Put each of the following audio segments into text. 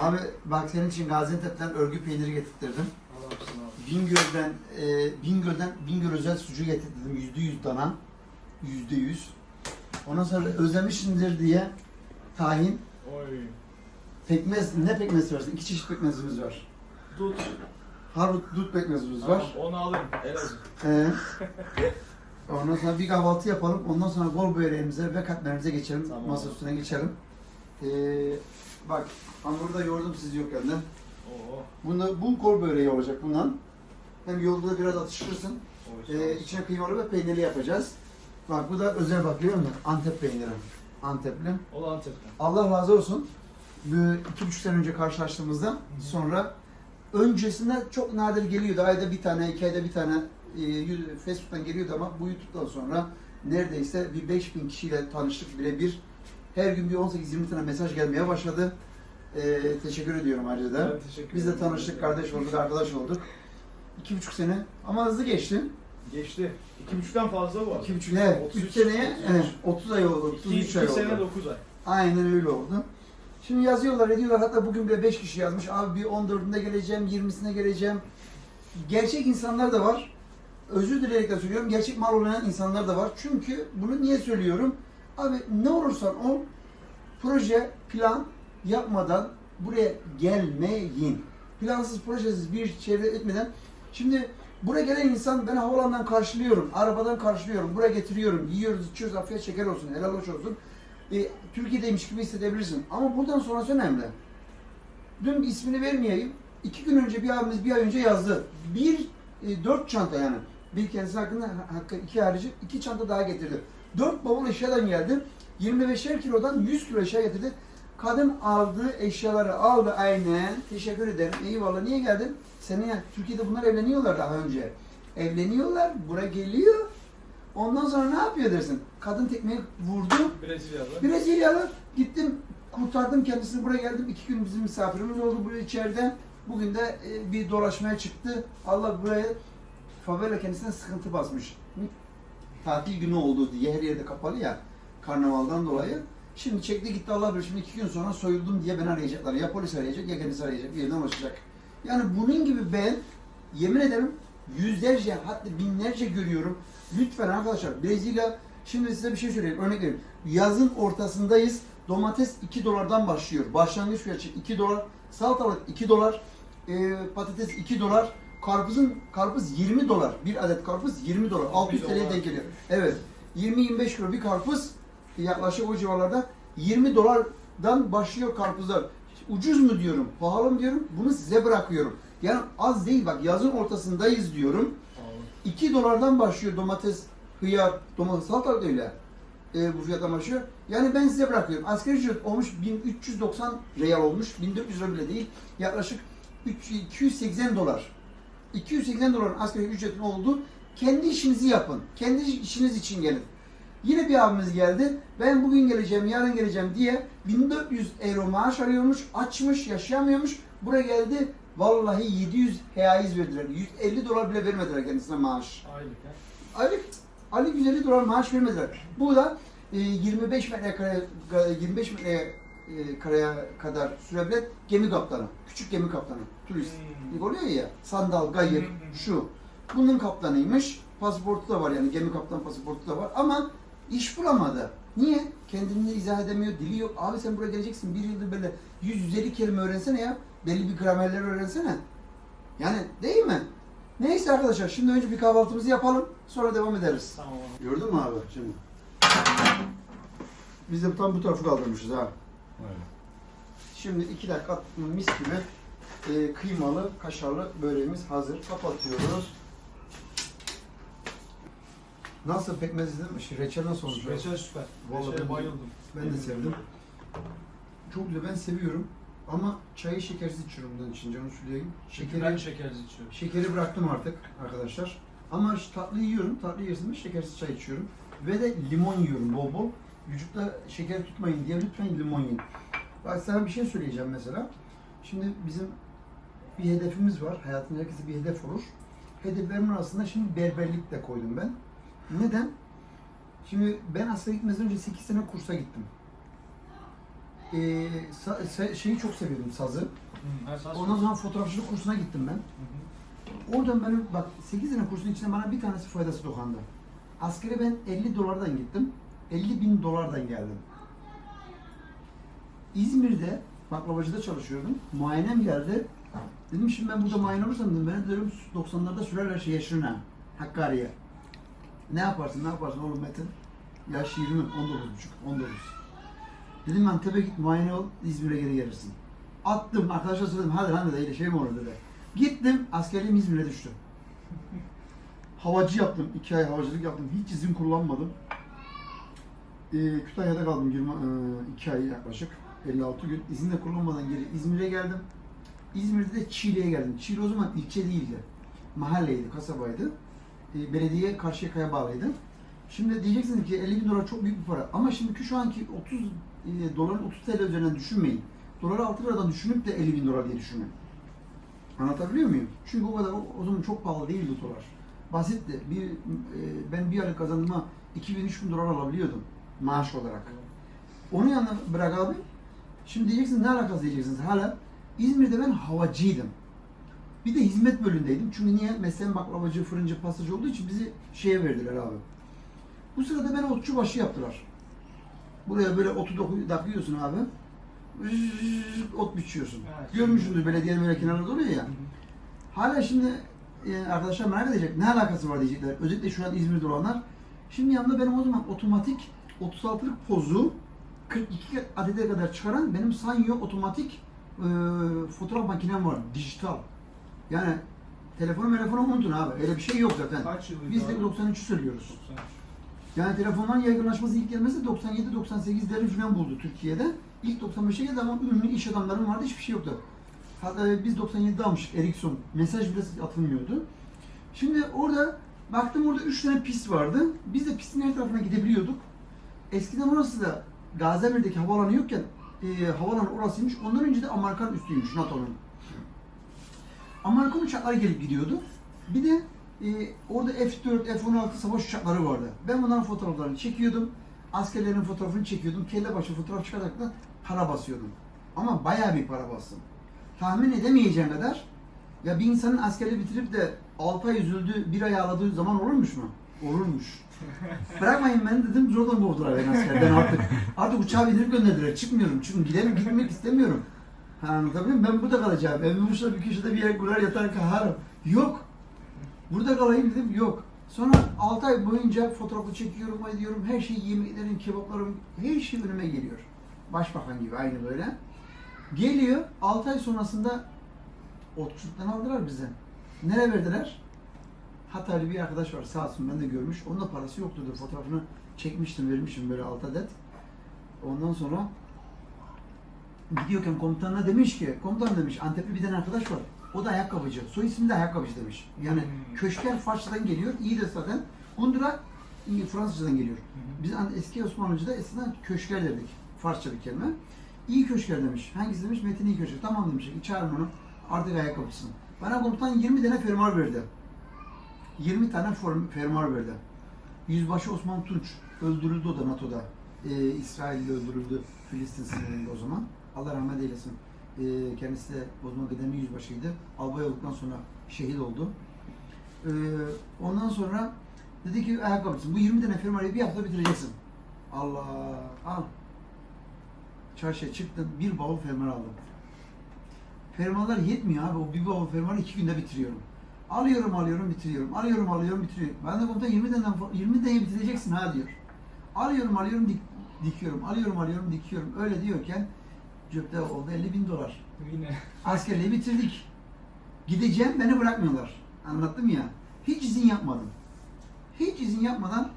Abi bak senin için Gaziantep'ten örgü peyniri getirttirdim. Bingöl'den, e, Bingöl'den Bingöl özel sucuğu getirttirdim. Yüzde yüz dana. Yüzde yüz. Ondan sonra özlemişsindir diye tahin, Oy. pekmez, ne pekmez var? İki çeşit pekmezimiz var. Tut. Harut dut pekmezimiz Tamam, var. onu alırım. Elazığ. Ee, ondan sonra bir kahvaltı yapalım. Ondan sonra gol böreğimize ve katmerimize geçelim. Tamam. Masa üstüne geçelim. Ee, bak hamuru da yoğurdum siz yokken de. Oo. Bunda, bu gol böreği olacak bundan. Hem yolda da biraz atıştırırsın. Oy. Ee, içine kıymalı ve peynirli yapacağız. Bak bu da özel bak biliyor musun? Antep peyniri. Antepli. O da Antep'ten. Allah razı olsun. Bu iki buçuk sene önce karşılaştığımızda sonra öncesinde çok nadir geliyordu. Ayda bir tane, iki ayda bir tane e, Facebook'tan geliyordu ama bu YouTube'dan sonra neredeyse bir 5000 kişiyle tanıştık birebir. Her gün bir 18-20 tane mesaj gelmeye başladı. E, teşekkür ediyorum ayrıca da. Teşekkür Biz de ederim. tanıştık, kardeş olduk, arkadaş olduk. İki buçuk sene ama hızlı geçti. Geçti. İki buçuktan fazla bu arada. İki buçuk, evet. 33, Üç seneye, 33. evet, 30 ay oldu, 33 İki, ay iki oldu. sene dokuz ay. Aynen öyle oldu. Şimdi yazıyorlar, ediyorlar. Hatta bugün bile 5 kişi yazmış. Abi bir 14'ünde geleceğim, 20'sine geleceğim. Gerçek insanlar da var. Özür dileyerek de söylüyorum. Gerçek mal olan insanlar da var. Çünkü bunu niye söylüyorum? Abi ne olursan ol, proje, plan yapmadan buraya gelmeyin. Plansız, projesiz bir çevre etmeden. Şimdi buraya gelen insan ben havalandan karşılıyorum, arabadan karşılıyorum, buraya getiriyorum, yiyoruz, içiyoruz, afiyet şeker olsun, helal hoş olsun. E, Türkiye'deymiş gibi hissedebilirsin. Ama buradan sonrası önemli. Dün ismini vermeyeyim. İki gün önce bir abimiz bir ay önce yazdı. Bir, e, dört çanta yani. Bir kendisi hakkında hakkı iki harici iki çanta daha getirdi. Dört bavul eşyadan geldi. 25'er kilodan 100 kilo eşya getirdi. Kadın aldığı eşyaları aldı aynen. Teşekkür ederim. Eyvallah. Niye geldin? Senin ya Türkiye'de bunlar evleniyorlar daha önce. Evleniyorlar. Buraya geliyor. Ondan sonra ne yapıyor dersin? Kadın tekmeyi vurdu. Brezilya'da. Brezilyalı gittim kurtardım kendisini buraya geldim. iki gün bizim misafirimiz oldu buraya içeride. Bugün de e, bir dolaşmaya çıktı. Allah buraya favela kendisine sıkıntı basmış. Tatil günü oldu diye her yerde kapalı ya karnavaldan dolayı. Şimdi çekti gitti Allah bilir. Şimdi iki gün sonra soyuldum diye beni arayacaklar. Ya polis arayacak ya kendisi arayacak. Bir yerden ulaşacak. Yani bunun gibi ben yemin ederim yüzlerce hatta binlerce görüyorum. Lütfen arkadaşlar Brezilya şimdi size bir şey söyleyeyim. Örnek vereyim. Yazın ortasındayız. Domates 2 dolardan başlıyor. Başlangıç fiyatı 2 dolar. Salatalık 2 dolar. e, patates 2 dolar. Karpuzun karpuz 20 dolar. Bir adet karpuz 20 dolar. 600 Biz TL'ye denk geliyor. Evet. 20-25 kilo bir karpuz yaklaşık o civarlarda 20 dolardan başlıyor karpuzlar. Ucuz mu diyorum, pahalı mı diyorum, bunu size bırakıyorum. Yani az değil bak yazın ortasındayız diyorum. 2 dolardan başlıyor domates, hıyar, domates, salatalık da öyle. E, bu fiyattan başlıyor. Yani ben size bırakıyorum. Asgari ücret olmuş 1390 real olmuş. 1400 lira bile değil. Yaklaşık 3, 280 dolar. 280 doların asgari ücretin olduğu kendi işinizi yapın. Kendi işiniz için gelin. Yine bir abimiz geldi. Ben bugün geleceğim, yarın geleceğim diye 1400 euro maaş alıyormuş, açmış, yaşayamıyormuş. Buraya geldi. Vallahi 700 haiz verdiler. 150 dolar bile vermediler kendisine maaş. Aylık ha. Aylık aylık 150 dolar maaş vermediler. Bu da e, 25 metrekare 25 metrekareye kadar sürebilen gemi kaptanı. Küçük gemi kaptanı. Turist. Hmm. oluyor ya sandal, gayır, hı. şu. Bunun kaptanıymış. Pasaportu da var yani gemi kaptan pasaportu da var ama iş bulamadı. Niye? Kendini izah edemiyor, dili yok. Abi sen buraya geleceksin bir yıldır böyle 100-150 kelime öğrensene ya. Belli bir gramerler öğrensene. Yani değil mi? Neyse arkadaşlar şimdi önce bir kahvaltımızı yapalım sonra devam ederiz. Tamam. Gördün mü abi şimdi? Biz de tam bu tarafı kaldırmışız ha. Şimdi iki dakika mis gibi e, kıymalı, kaşarlı böreğimiz hazır. Kapatıyoruz. Nasıl pekmez izlemiş? Reçel nasıl olmuş? Reçel süper. Vallahi Reçele ben- bayıldım. Ben de sevdim. Çok güzel, ben seviyorum. Ama çayı şekersiz içiyorum bundan için canım söyleyeyim. Şekeri... Ben şekersiz içiyorum. şekeri bıraktım artık arkadaşlar. Ama tatlı yiyorum, tatlı yersem şekersiz çay içiyorum. Ve de limon yiyorum bol bol. Vücutta şeker tutmayın diye lütfen limon yiyin. Bak sana bir şey söyleyeceğim mesela. Şimdi bizim bir hedefimiz var. Hayatında herkese bir hedef olur. Hedeflerimin arasında şimdi berberlik de koydum ben. Neden? Şimdi ben askere gitmeden önce 8 sene kursa gittim. e, se- şeyi çok seviyordum sazı. Ondan sonra fotoğrafçılık kursuna gittim ben. Oradan benim bak 8 sene kursun içinde bana bir tanesi faydası dokandı. Askere ben 50 dolardan gittim. 50 bin dolardan geldim. İzmir'de baklavacıda çalışıyordum. Muayenem geldi. Dedim şimdi ben burada muayene olursam dedim beni dedim 90'larda sürerler şey yaşına. Hakkari'ye. Ne yaparsın ne yaparsın oğlum Metin? Yaş 20, 19 buçuk, 19. Dedim ben tepe git muayene ol, İzmir'e geri gelirsin. Attım, arkadaşlar söyledim hadi lan dedi, şey mi olur dedi. Gittim, askerliğim İzmir'e düştü. Havacı yaptım, iki ay havacılık yaptım, hiç izin kullanmadım. Ee, Kütahya'da kaldım 20, e, ay yaklaşık, 56 gün. İzin de kullanmadan geri İzmir'e geldim. İzmir'de de Çiğli'ye geldim. Çiğli o zaman ilçe değildi. Mahalleydi, kasabaydı. Ee, belediye Karşıyaka'ya bağlıydı. Şimdi diyeceksiniz ki 50 bin dolar çok büyük bir para. Ama şimdi şu anki 30 e, doların 30 TL üzerinden düşünmeyin. Doları 6 liradan düşünüp de 50 bin dolar diye düşünün. Anlatabiliyor muyum? Çünkü o kadar o zaman çok pahalı değildi dolar. Basitti. Bir, e, ben bir aylık kazandığıma 2000-3000 dolar alabiliyordum maaş olarak. Onu yanına bırak abi. Şimdi diyeceksiniz ne alakası diyeceksiniz. Hala İzmir'de ben havacıydım. Bir de hizmet bölümündeydim. Çünkü niye? Mesleğim baklavacı, fırıncı, pastacı olduğu için bizi şeye verdiler abi. Bu sırada beni otçu başı yaptılar. Buraya böyle otu takıyorsun abi. Ot biçiyorsun. Evet. Görmüşsündür belediyenin böyle kenarında oluyor ya. Hala şimdi e, arkadaşlar merak edecek ne alakası var diyecekler. Özellikle şu an İzmir'de olanlar. Şimdi yanımda benim o zaman otomatik 36'lık pozu 42 adede kadar çıkaran benim Sanyo otomatik e, fotoğraf makinem var. Dijital. Yani telefonu telefonu unutun abi. Öyle bir şey yok zaten. Kaç yılıydı Biz de abi? 93'ü söylüyoruz. 93. Yani telefonların yaygınlaşması ilk gelmesi 97-98'leri falan buldu Türkiye'de. İlk 95'e geldi ama ünlü iş adamların vardı hiçbir şey yoktu. Hatta biz 97'de almıştık Ericsson. Mesaj bile atılmıyordu. Şimdi orada baktım orada 3 tane pist vardı. Biz de pistin her tarafına gidebiliyorduk. Eskiden orası da Gaziantep'teki havaalanı yokken e, havaalanı orasıymış. Ondan önce de Amerikan üstüymüş NATO'nun. Amerikan uçakları gelip gidiyordu. Bir de e, orada F-4, F-16 savaş uçakları vardı. Ben bunların fotoğraflarını çekiyordum. Askerlerin fotoğrafını çekiyordum. Kelle başı fotoğraf çıkarak da para basıyordum. Ama bayağı bir para bastım. Tahmin edemeyeceğin kadar ya bir insanın askeri bitirip de 6 ay üzüldüğü, bir ay ağladığı zaman olurmuş mu? Olurmuş. Bırakmayın beni dedim zorla kovdular beni askerden artık. Artık uçağa bindirip gönderdiler. Çıkmıyorum çünkü gidelim gitmek istemiyorum. Ha, anlatabiliyor muyum? Ben burada kalacağım. Evim uçta bir köşede bir yer kurar yatar kaharım. Yok. Burada kalayım dedim yok. Sonra 6 ay boyunca fotoğrafı çekiyorum, ediyorum. Her şey yemeklerim, kebaplarım, her şey önüme geliyor. Başbakan gibi aynı böyle. Geliyor, 6 ay sonrasında otçuluktan aldılar bizi. Nereye verdiler? Hataylı bir arkadaş var sağ olsun ben de görmüş. Onun da parası yoktu da fotoğrafını çekmiştim, vermişim böyle 6 adet. Ondan sonra gidiyorken komutanına demiş ki, komutan demiş Antepli bir tane arkadaş var. O da ayakkabıcı. Soy ismi de ayakkabıcı demiş. Yani Hmm. köşker Farsçadan geliyor. iyi de zaten. Gundura Fransızcadan geliyor. Biz an- eski Osmanlıca'da eskiden köşker derdik. Farsça bir kelime. İyi köşker demiş. Hangisi demiş? Metin iyi köşker. Tamam demiş. Çağırın onu. Artık ayakkabısın. Bana komutan 20 tane fermuar verdi. 20 tane fermuar verdi. Yüzbaşı Osman Tunç öldürüldü o da NATO'da. Ee, İsrail'de öldürüldü Filistin sınırında o zaman. Allah rahmet eylesin. Ee, kendisi de o zaman kıdemli yüzbaşıydı. Albay olduktan sonra şehit oldu. Ee, ondan sonra dedi ki ayakkabısın. Bu 20 tane fermuarı bir hafta bitireceksin. Allah al. Çarşıya çıktım. Bir bavul fermuar aldım. Fermuarlar yetmiyor abi. O bir bavul fermuarı iki günde bitiriyorum. Alıyorum alıyorum bitiriyorum. Alıyorum alıyorum bitiriyorum. Ben de komutan 20 tane 20 tane bitireceksin ha diyor. Alıyorum alıyorum dik, dikiyorum. Alıyorum alıyorum dikiyorum. Öyle diyorken cepte oldu 50 bin dolar. Yine. Askerliği bitirdik. Gideceğim beni bırakmıyorlar. Anlattım ya. Hiç izin yapmadım. Hiç izin yapmadan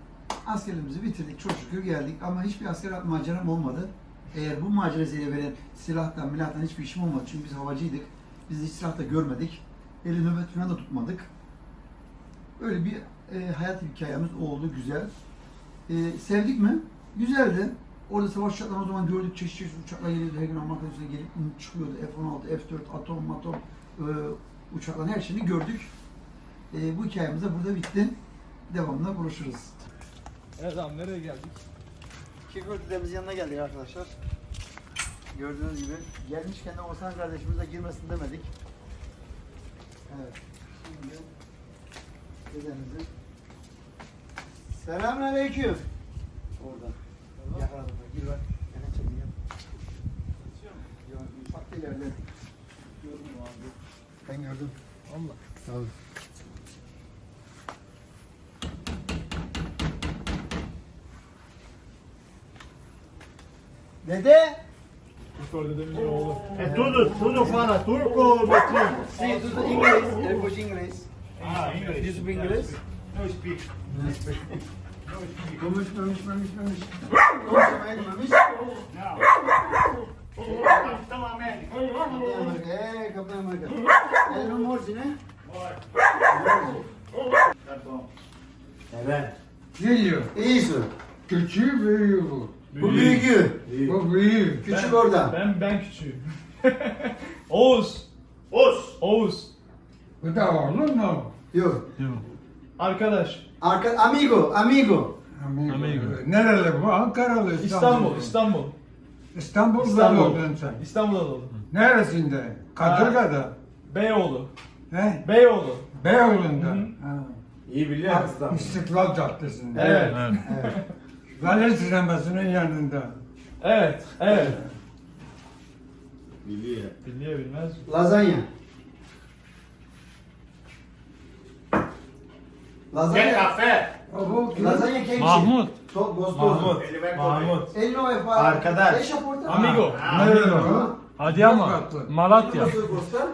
askerliğimizi bitirdik. Çok şükür geldik ama hiçbir asker maceram olmadı. Eğer bu macerasıyla veren silahtan milahtan hiçbir işim olmadı. Çünkü biz havacıydık. Biz hiç silah da görmedik. Eli nöbet falan da tutmadık. Öyle bir e, hayat hikayemiz oldu güzel. E, sevdik mi? Güzeldi. Orada savaş uçaklarını o zaman gördük. Çeşit çeşit uçaklar geliyordu. Her gün Amerika üstüne gelip çıkıyordu. F-16, F-4, atom, matom e, uçakların her şeyini gördük. E, bu hikayemiz de burada bitti. Devamında buluşuruz. Evet abi nereye geldik? Kekol dedemizin yanına geldik arkadaşlar. Gördüğünüz gibi gelmişken de Oğuzhan kardeşimize girmesin demedik. Evet. Şimdi dedemizin Selamünaleyküm. Orada. Yakaladım. Gir bak. Hemen çekeyim. Yok, ufak değil öyle. Ben gördüm. Allah. Tabii. Dede. É tudo, tudo fala turco ou betinho? Sim, tudo em inglês. Ele foi de inglês. Ah, inglês. Diz o inglês? No speak. Mamış, mamış, mamış, mamış. Mamış, mamış. Não. Capitão América. Kaptan Amerika. Ee, Kaptan Amerika. El no morsi ne? Tá bom. Evet. Geliyor. İyisin. Küçüğü büyüğü bu. Bu büyüğü. Bu büyüğü. Küçük orada. Ben ben küçüğüm. Oğuz. Os. Oğuz. Bu da oğlum mu? Yok. Arkadaş. Arka, amigo, amigo. Amigo. Amigo. Nereli bu? Ankaralı. İstanbul. İstanbul. İstanbul'da İstanbul. doğdun sen. İstanbul'da doğdum. Neresinde? Kadırga'da. Beyoğlu. He? Beyoğlu. Beyoğlu'nda. Hı. İyi biliyor musun? İstiklal Caddesi'nde. Evet. Evet. Galeri sinemasının yanında. Evet. Evet. Biliyor. Biliyor bilmez mi? Lazanya. Quer Lazanya. café? O bu kim? Lazanya quente. Mahmut. To, gostoso. Mahmut. Mahmut. É para... Arkadaş. Deixa a porta. Amigo. O? Adıyaman. Yozgatlı. Malatya.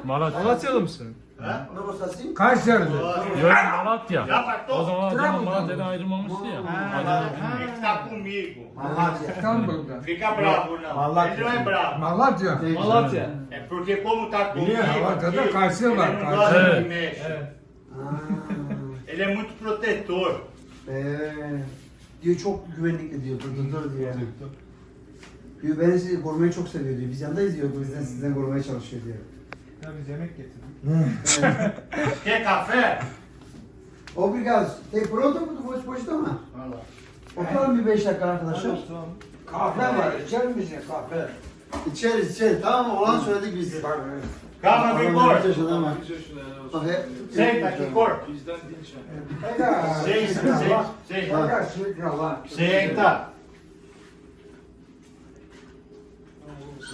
Malatya. Malatyalı mısın? Assim? Kayseri'de. Yok Malatya. Já partou? O zaman Adıyaman Trabzon. Malatya'dan ayrılmamıştı ya. Ele está comigo. Malatya. İstanbul'da. Fica bravo, não. Malatya. Ele não é bravo. Malatya. Malatya. É porque como tá comigo aqui, ele não gosta que mexa. Evet. Aa, Ele é muito protetor. ee, diyor çok güvenlikli diyor. Dur dur dur diyor. Diyor ben sizi korumayı çok seviyor diyor. Biz yandayız diyor. O yüzden sizden korumaya çalışıyor diyor. Ya biz yemek getirdik. Quer café? Obrigado. Tem pronto mu? Depois depois toma. Oturalım bir beş dakika arkadaşlar. Kahve var. İçer misin kahve? İçeriz içeriz. Tamam mı? Olan söyledik biz. Ama. Olsun. Bak hep. Senta yani. Pega. Senta, senta.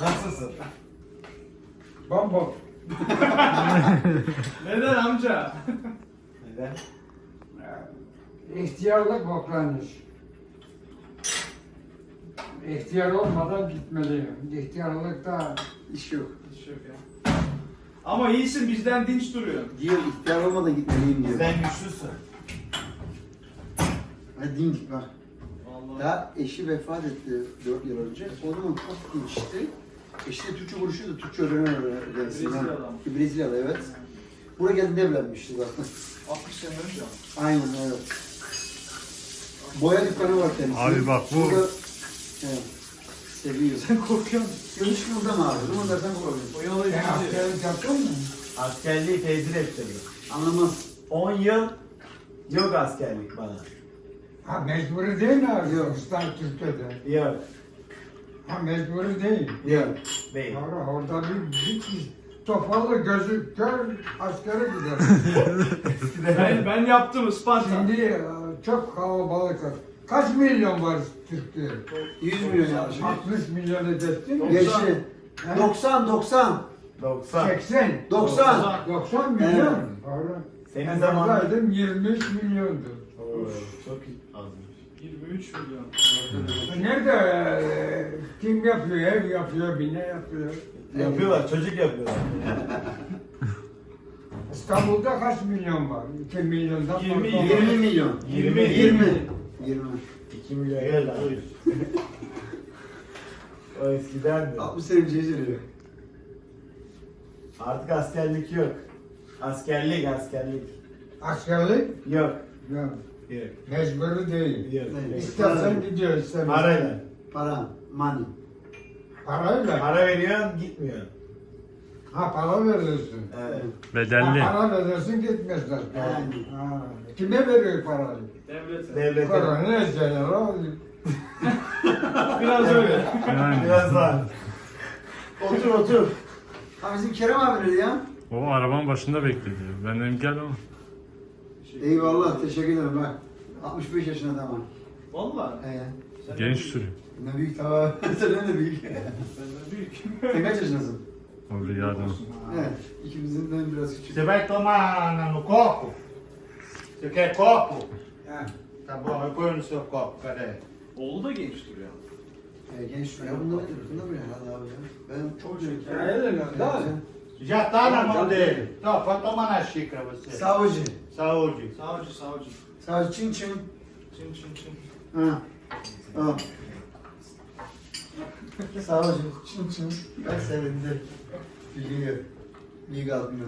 Nasılsın? Bombo. Neden amca? Neden? İhtiyarlık boklanmış. İhtiyar olmadan gitmeliyim. İhtiyarlıkta İş yok. Hiç yok ya. Ama iyisin bizden dinç duruyorsun. Diyor ihtiyar olmadan gitmeliyim diyor. Sen güçlüsün. Hadi dimdik bak. Vallahi. Ya eşi vefat etti 4 yıl önce. O zaman çok dinçti. Eşi de Türkçe konuşuyordu. Türkçe öğrenen öğrensin. Brezilyalı ama. Brezilyalı evet. Buraya geldiğinde evlenmişti zaten. 60 sene önce. Aynen evet. Boya dükkanı var kendisi. Abi bak bu- Burada, evet. Seviyor. Sen korkuyorsun. Yanlış burada mı abi? Bunu dersen korkuyorsun. Oyalı sen askerlik yaptın mı? Askerliği tezir ettirdim. Anlamaz. 10 yıl yok askerlik bana. Ha mecburi değil mi abi? Yok. Türkiye'de. Yok. Ha mecburi değil. Yok. Değil. Sonra orada bir, bir topalı gözü kör askere gider. Ben, ben yaptım Isparta. Şimdi e, çok kalabalık. Kaç milyon var Türkiye? 100 milyon yanlış. 60 milyon edettin. Geçti. 90 90 90. 80. 90. 90 milyon. Evet. Senin zamanın... oradaydım 23 milyondu. Oo, çok azmış. 23 milyon. Nerede e, kim yapıyor? Ev yapıyor, bina yapıyor. Yapıyorlar, çocuk yapıyorlar. İstanbul'da kaç milyon var? 2 milyondan 20, fazla. 20 milyon. 20. 20. 20. 2 milyon geldi abi. o eskidendi. 60 sene önce söylüyor. Artık askerlik yok. Askerlik, askerlik. Askerlik? Yok. Yok. Yok. Mecburi değil. Yok. İstersen gidiyor, istemezsen. Parayla. Para, money. Parayla. Para veriyorsun, gitmiyor. Ha para veriyorsun. Evet. Bedelli. Ha, para verirsin gitmezler. Yani. Ha, kime veriyor parayı? Devlete. Devlete. Korona general. Biraz öyle. Yani. Biraz daha. Otur otur. Ha bizim Kerem abi nerede ya? O arabanın başında bekledi. Ben dedim gel ama. Eyvallah teşekkür ederim bak. 65 yaşında tamam. Valla. Ee, Genç sürüyor. ne büyük tamam. Senden de büyük. Benden büyük. Sen kaç yaşındasın? Orada yardım. Evet. İkimizden biraz küçük. Você vai tomar na- no copo? Você quer copo? Ha. Tá bom, eu ponho no seu copo, peraí. Oğlu da genç duruyor. Ee, genç ya bunda bunda böyle herhalde abi ya. Ben çok genç. Öyle lan, daha. Já tá na mão dele. Então, pode tomar na xícara você. Savcı. Saúde. Savcı savcı. Savcı çin çin. Çin çin çin. Ha. Al. Savcı çin çin. Ben sevindim. Biliyor. İyi kalkmıyor.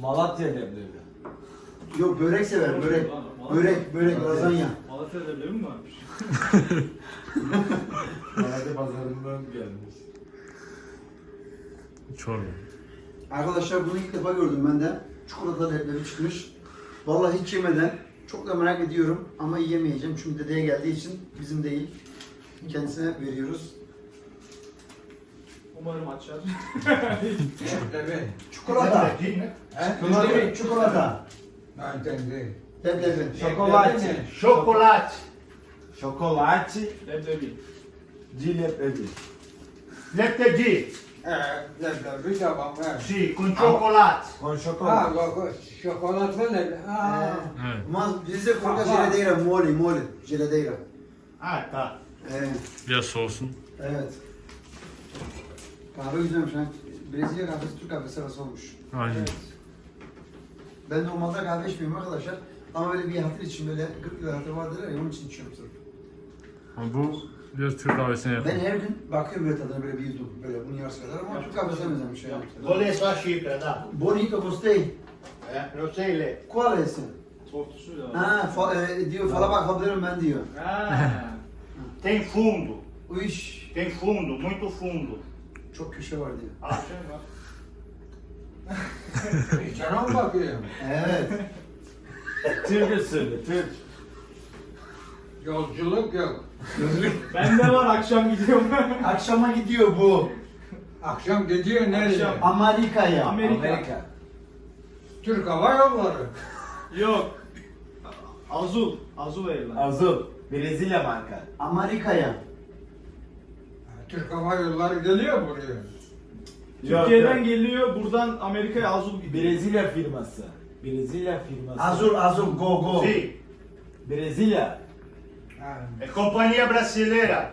Malatya leblebi. Yok börek sever börek. Börek, börek, lazanya. Malatya leblebi mi varmış? Malatya pazarından gelmiş. Çorba. Arkadaşlar bunu ilk defa gördüm ben de. Çikolatalı leblebi çıkmış. Vallahi hiç yemeden çok da merak ediyorum ama yiyemeyeceğim çünkü dedeye geldiği için bizim değil. Kendisine veriyoruz. Umarım açar. Leblebi. Çikolata. Çikolata. Çikolata. Ben entendi. Leblebi. Chocolate. Chocolate. Chocolate Leblebi. de leblebi. Leptedi. Ee, leblebi tamam. ha. Sim, com chocolate. Con Ha, chocolate. bak, şokolatlı leblebi. Ha. Evet. Mas bizde jeledeira, mole, mole. Jeledeira. Ah, tá. Evet. Biraz soğusun. Evet. Kahve güzelmiş ha. Brezilya kahvesi Türk kahvesi arası olmuş. Aynen. Ben normalde kahve içmiyorum arkadaşlar. Ama böyle bir hatır için böyle 40 yıl hatır vardır ya onun için içiyorum sırf. Ama bu biraz Türk kahvesine yakın. Ben her gün bakıyorum böyle tadına böyle bir yudum. Böyle bunun yarısı kadar ama Türk kahvesine benzemiş ya. Vou ler só a xícara, dá? Bonito ler. Qual é esse? Tortusuyla. Ha, fa, e, diyor fala bakabilirim ben diyor. Ha. Tem fundo. O iş Tem fundo, muito fundo. çok köşe var diyor. Ah, Şey var. Sana mı bakıyorum? Evet. Türk usulü, Türk. Yolculuk yok. Bende var akşam gidiyorum. Akşama gidiyor bu. Akşam gidiyor nereye? Akşam. Amerika'ya. Amerika. Amerika. Türk Hava Yolları. Yok. Azul. Azul Airlines. Azul. Brezilya marka. Amerika'ya. Türk Hava Yolları geliyor buraya. Türkiye'den Yok, geliyor, buradan Amerika'ya Azul gidiyor. Brezilya firması. Brezilya firması. Azul, azul, go, go. Brezilya. Ha, É companhia brasileira.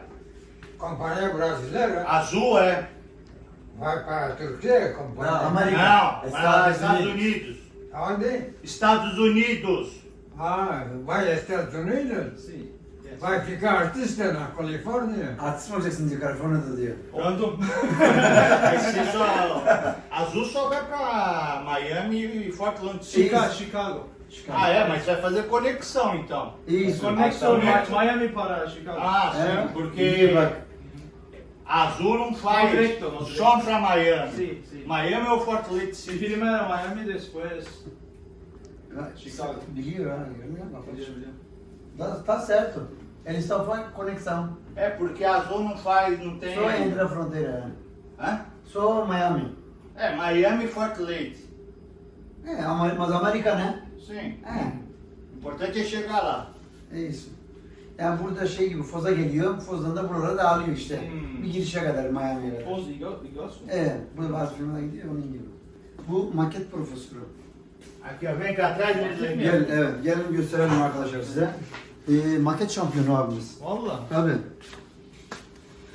Kompanya Brasileira. Azul é. Vai para a Türkiye kompanya. Ha, Amerika. Não, vai lá Estados para Estados Unidos. Unidos. Hadi. Estados Unidos. Ha, vai Estados Unidos. Si. Yes. Vai ficar artista na Califórnia. Artist mi olacaksın diyor Kaliforniya'da diyor. Oldum. Vai ser só. Azul só vai pra Miami e Fort Lauderdale. Chicago, Chicago. Ah, é, mas vai fazer conexão então. İyi. Conexão Conexão. Miami para Chicago. Ah, sim, É? porque bak. Azul não faz Direto, não só pra Miami. Sim, sim. Miami é o Fort Lake City. primero Miami, después Ha, Chicago. Musun? Biliyor, biliyor. Tá, tá certo. Eles só fazem conexão. É, porque Azul não faz, não tem. Só entre a fronteira. Hã? Só Miami. É, Miami e Fort Lake. É, mas Amerika ne? Sim. É, O importante é chegar lá. é isso. Yani burada şey gibi Foz'a geliyor, Foz'dan da buralara dağılıyor işte. Hmm. Bir girişe kadar Miami'ye kadar. Foz Iguaçu. Evet, bazı firmalar gidiyor onun gibi. Bu maket profesörü. Aqui, ó, vem cá atrás. Gel, evet, gelin gösterelim arkadaşlar size. Ee, maket şampiyonu abimiz. Valla. Tabii.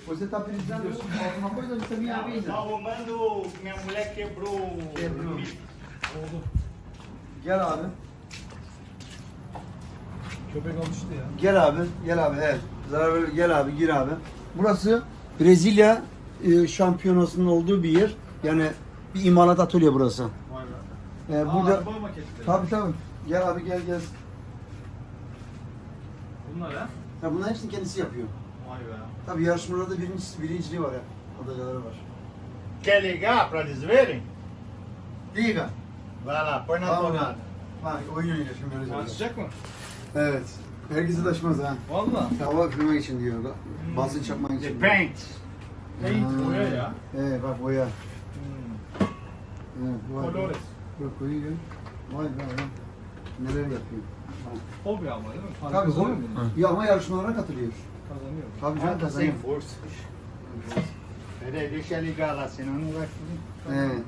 Você tá precisando de alguma coisa, você me avisa. Não, arrumando. Minha mulher quebrou. Quebrou. Gel abi. Köpek almıştı ya. Gel abi, gel abi, evet. Zarar ver- gel abi, gir abi. Burası Brezilya e, şampiyonasının olduğu bir yer. Yani bir imalat atölye burası. Vay be. Ee, Aa, burada araba maketleri. tabii tabii. Gel abi gel gel. Bunlar ha? Ya bunların hepsini kendisi yapıyor. Vay be. Tabii yarışmalarda birincisi, birinciliği var ya. Adayları var. Quer ligar pra eles verem? Liga. Vai lá, põe na Tamam. tomada. Bak oyun oynuyor şimdi öyle söylüyor. Açacak mı? Evet. Herkese taşmaz ha. Valla. Hava üflemek için diyor. Basınç yapmak için. diyor. Depende. Paint boya ya. Evet bak boya. Hmm. Evet, vay be. Colores. Bak koyuyor. Vay be adam. Neler yapıyor. Hobi ama değil mi? Para Tabii kazanıyor hobi. mu? Ya ama yarışmalara katılıyor. Kazanıyor. Tabii canım Sem kazanıyor. deixa eu ligar lá, senão não vai fluir. Evet.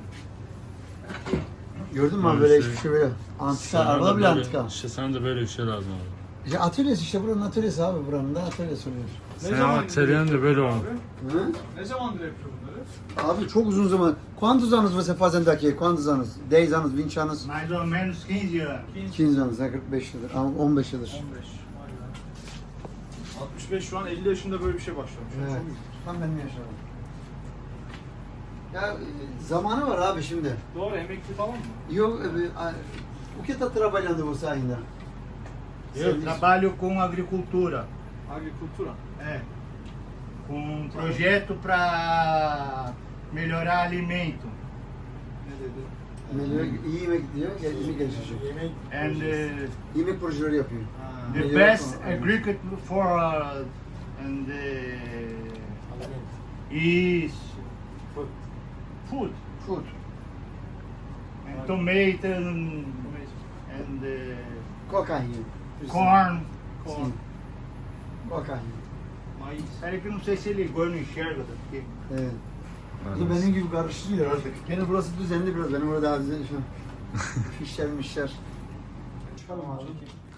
Gördün mü abi böyle şey- hiçbir şey böyle. Antika, Sana araba bile böyle- antika. İşte sana da böyle bir şey lazım abi. İşte atölyesi işte buranın atölyesi abi buranın da atölyesi oluyor. Ne Sen zaman atölyen de böyle olmuş. Abi? Hı? Ne zamandır yapıyor bunları? Abi çok uzun zaman. Quantos anos você fazendo aqui? Quantos anos? 10 anos, 20 anos? Mais ou menos 15 anos. 15 anos, ha, 45 yıldır, ama 15 yıldır. 15. Vay be. 65 şu an 50 yaşında böyle bir şey başlamış. Evet. Tam benim yaşadığım. Ya zamanı var abi şimdi. Doğru emekli falan mı? Yok, a- o que está trabalhando você ainda? Eu trabalho com agricultura. Agrikultura. É. Com um projeto para melhorar alimento. Melhor, yemek diyor, yemek gelişecek. And uh, Yemek projeleri yapıyor. Ha. the Melhor best agriculture for uh, and uh, is food. Food. And tomato and, and uh, carrinho? corn. Corn. Qual carrinho? Mais. Espera que eu não sei se ligou, eu não enxergo daqui. Evet. Bu da benim gibi karıştırıyor artık. Gene burası düzenli biraz, benim burada daha düzenli şu an. Fişler mişler. Çıkalım abi.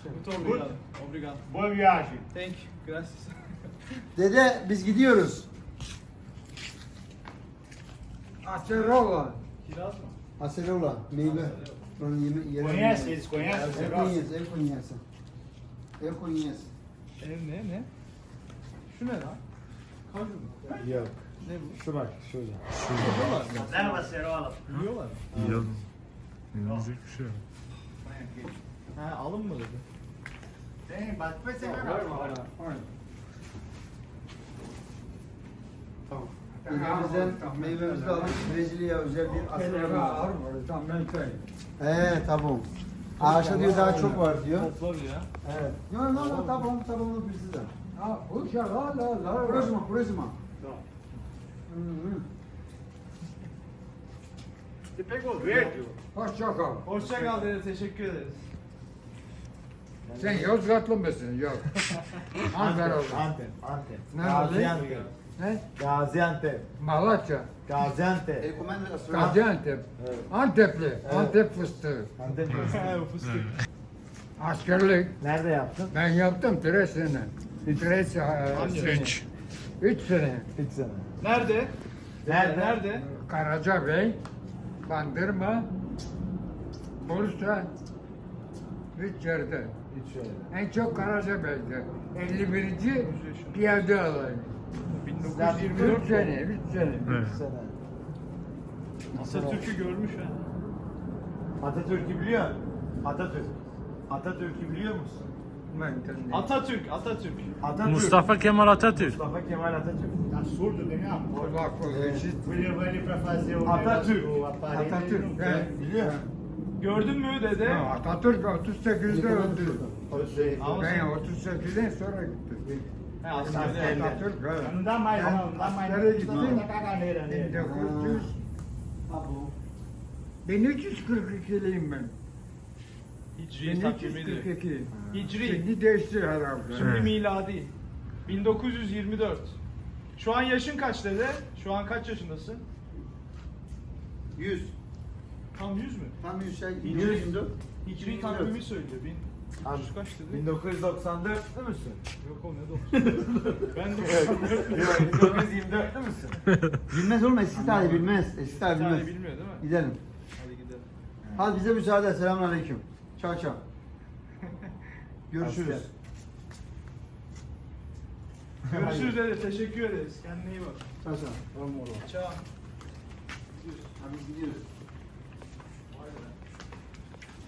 Muito obrigado. Obrigado. Boa viagem. Thank you. Gracias. Dede biz gidiyoruz. Acerola. Kiraz mı? Acerola, meyve. Buranın yeme yeri. Conhece? Eles conhecem? Eu Acerola? conheço, eu conheço. Eu conheço. Ev ne ne? Şu ne lan? Kaju mu? Yok. Ne bu? Şu bak şurada. Mı? Leva acerola. Biliyorlar mı? Yok. Yiyecek bir şey yok. Ha alın mı dedi? Tem, bate depois você mı? Ülkemizden meyvemizi de aldık. Brezilya özel bir ağır var. He tamam. Ağaçta diyor daha çok var diyor. Bir. Evet. Yok tá bom, tá bom, não precisa. Ah, puxa lá, lá, lá. Próxima, próxima. Então, Hı Você pegou verde? Hoşça kal. Hoşça kal dedi. Teşekkür ederiz. Sen Yozgatlı mısın? Yok. Ankaralı. Antep. Antep. Nerede? Gaziantep. Ne? Gaziantep. Malatya. Gaziantep. Sua. Gaziantep. Evet. Antepli. Antep fıstığı. Antep. Fıstık. Askerlik. Nerede yaptın? Ben yaptım 3 sene. 3 Hangi sene. Üç. 3 sene. 3 sene. Nerede? Nerede? Nerede? Karacabey, Bandırma, Bursa, üç yerde. 3 yerde. En çok Karacabey'de. 51. piyade alayı. 1924 3 sene, 3 sene. Evet. 3 sene. Atatürk'ü görmüş ha. Atatürk'ü biliyor musun? Atatürk. Atatürk'ü biliyor musun? Ben tanıyorum. Atatürk, Atatürk. Atatürk. Mustafa Kemal Atatürk. Mustafa Kemal Atatürk. Tá surdo, Daniel? Vou levar ele para fazer o Atatürk. negócio do aparelho. ele não Atatürk. quer. Biliyor. Gördün mü dede? Ha, Atatürk 38'de öldü. Ben sen... 38'den sonra gitti. Askerde. Atatürk ha. Não dá mais não, não dá mais Askere não. gittim. Senão dá caganeira nele. 1900, Ha bu. 1342'liyim ben. Hicri takvimidir. 1342. Hicri. Şimdi değişti herhalde. Şimdi miladi. 1924. Şu an yaşın kaç dede? Şu an kaç yaşındasın? 100. Tam 100 mü? Tam 100 şey. Hicri. 124. Hicri takvimi söylüyor. Bin... Abi, Kaç dedi? 1994'lü müsün? Yok o ne 90. ben 94 Yok 1924'lü müsün? Bilmez oğlum eski tarih bilmez. Eski tarih bilmez. bilmiyor değil mi? Gidelim. Hadi gidelim. Hadi bize müsaade. Selamünaleyküm. Çao çao. Görüşürüz. Görüşürüz dede. Teşekkür ederiz. Kendine iyi bak. Çao çao. Çağ. Hadi biz gidiyoruz.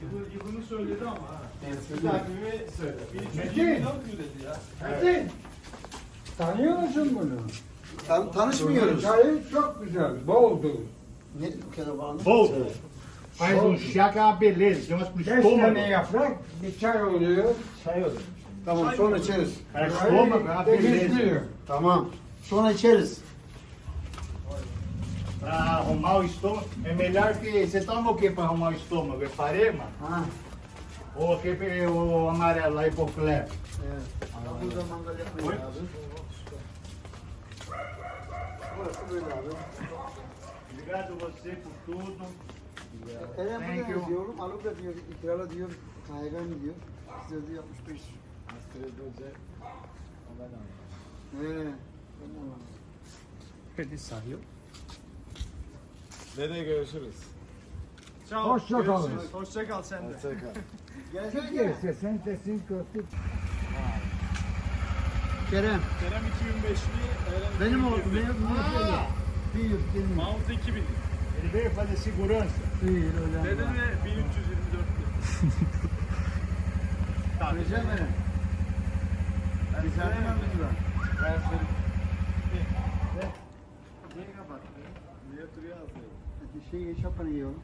Yılı, yılını söyledi ama ha. Eski takvimi söyle. 1324 mü dedi ya? Metin, tanıyor musun bunu? Tan tanışmıyoruz. Çayı çok güzel, boldu. Ne bu kadar bağlı? Volta. Faz um chá que é uma beleza, umas pro Beş estômago. tane yaprak, bir çay oluyor. Çay olur. Tamam sonra içeriz. Para estômago uma beleza. Tamam. Sonra içeriz. Arrumar o estômago. É melhor que. Você toma o que pra arrumar o estômago? É farema? Ha. Ou aquele o amarelo lá, hipoclé? Evet. Burada mangal yapmayın abi. Burası böyle abi. Obrigado você por tudo. Eren Thank burada you. yazıyorum. Alıp da diyor, ikrala diyor, KYB mi diyor. Size diyor 65. Evet. Dede görüşürüz. Ciao. Hoşça kalın. görüşürüz. Hoşça kal sen de. Gelsene Kerem. Gerisi sen sesin kötü. Kerem. Kerem 2005'li. Eren Benim 2021. oğlum. Benim oğlum. Bir benim. Mahmut 2000. Ele veio fazer segurança. Değil öyle. Dede de 1324'lü. Recep Eren. Ben hemen bir var. Ben seni- Neyi kapat? Hadi şey şapkanı giy oğlum.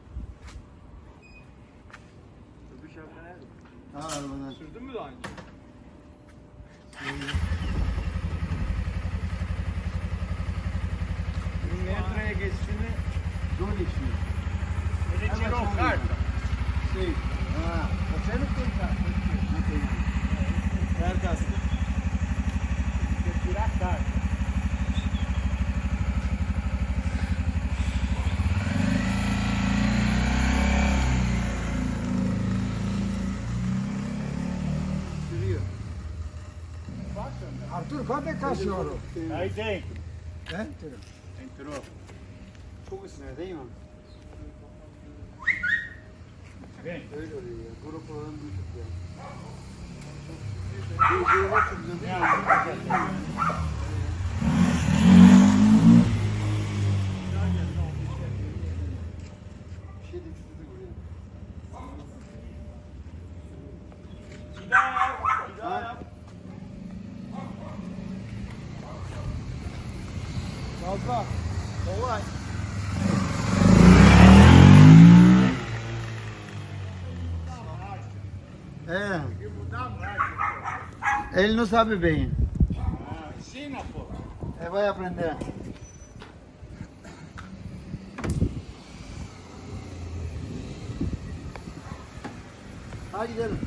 Öbür şapka nerede? Al arabadan. Sürdün mü daha önce? Metroya geçtiğini Zor geçmiyor. ele tirou carta. Şey. Ha. Você não tem carta. Não tem. Ver kaskı. Tem que tirar a carta. Sürüyor. Kaçıyor. Aí dentro. He? Entrou. Çok ısınıyor değil mi? Vem. Öyle oluyor. Grup olan düşük ya. Bir şey var Ele não sabe bem. Ah, ensina, pô. É, vai aprender. Hadi gidelim.